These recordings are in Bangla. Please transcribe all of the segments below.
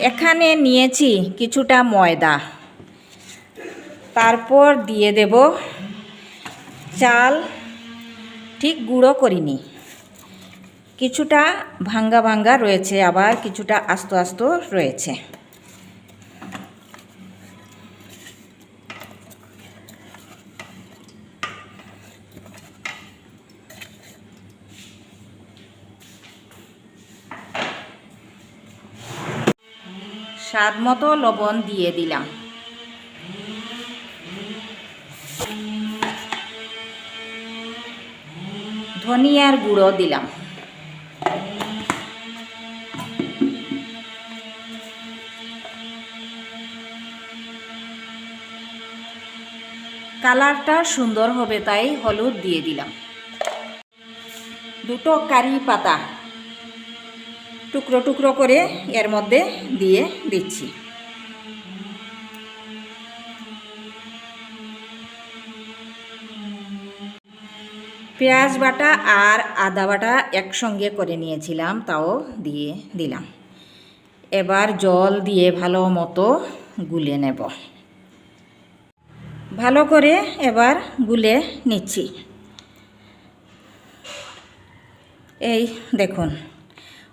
এখানে নিয়েছি কিছুটা ময়দা। তারপর দিয়ে দেব চাল। ঠিক গুঁড়ো করিনি। কিছুটা ভাঙ্গা ভাঙ্গা রয়েছে আবার, কিছুটা আস্ত আস্ত রয়েছে। স্বাদ মতো লবণ দিয়ে দিলাম। ধনিয়ার গুঁড়ো দিলাম। কালারটা সুন্দর হবে তাই হলুদ দিয়ে দিলাম। দুটো কারি পাতা টুকরো টুকরো করে এর মধ্যে দিয়ে দিচ্ছি। পেঁয়াজ বাটা আর আদা বাটা একসঙ্গে করে নিয়েছিলাম, তাও দিয়ে দিলাম। এবার জল দিয়ে ভালো মতো গুলে নেব। ভালো করে এবার গুলে নিচ্ছি। এই দেখুন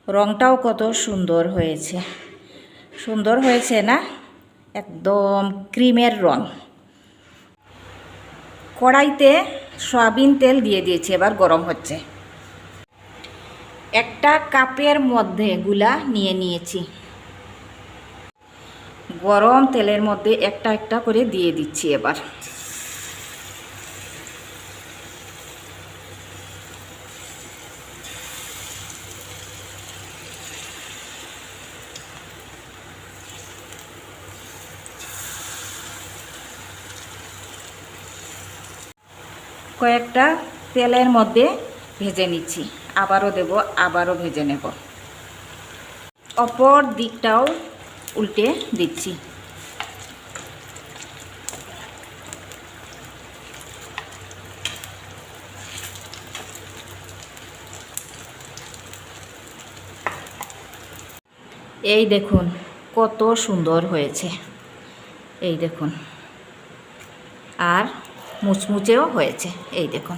রংটাও কত সুন্দর হয়েছে। সুন্দর হয়েছে না? একদম ক্রিমের রং। কড়াইতে সয়াবিন তেল দিয়ে দিয়েছি, এবার গরম হচ্ছে। একটা কাপের মধ্যে গুলা নিয়ে নিয়েছি। গরম তেলের মধ্যে একটা একটা করে দিয়ে দিচ্ছি এবার। কয়েকটা তেলের মধ্যে ভেজে নিচ্ছি। আবারও দেব, আবারও ভেজে নেব। অপর দিকটাও উল্টে দিচ্ছি। এই দেখুন, কত সুন্দর হয়েছে। এই দেখুন। আর মুচমুচেও হয়েছে। এই দেখুন।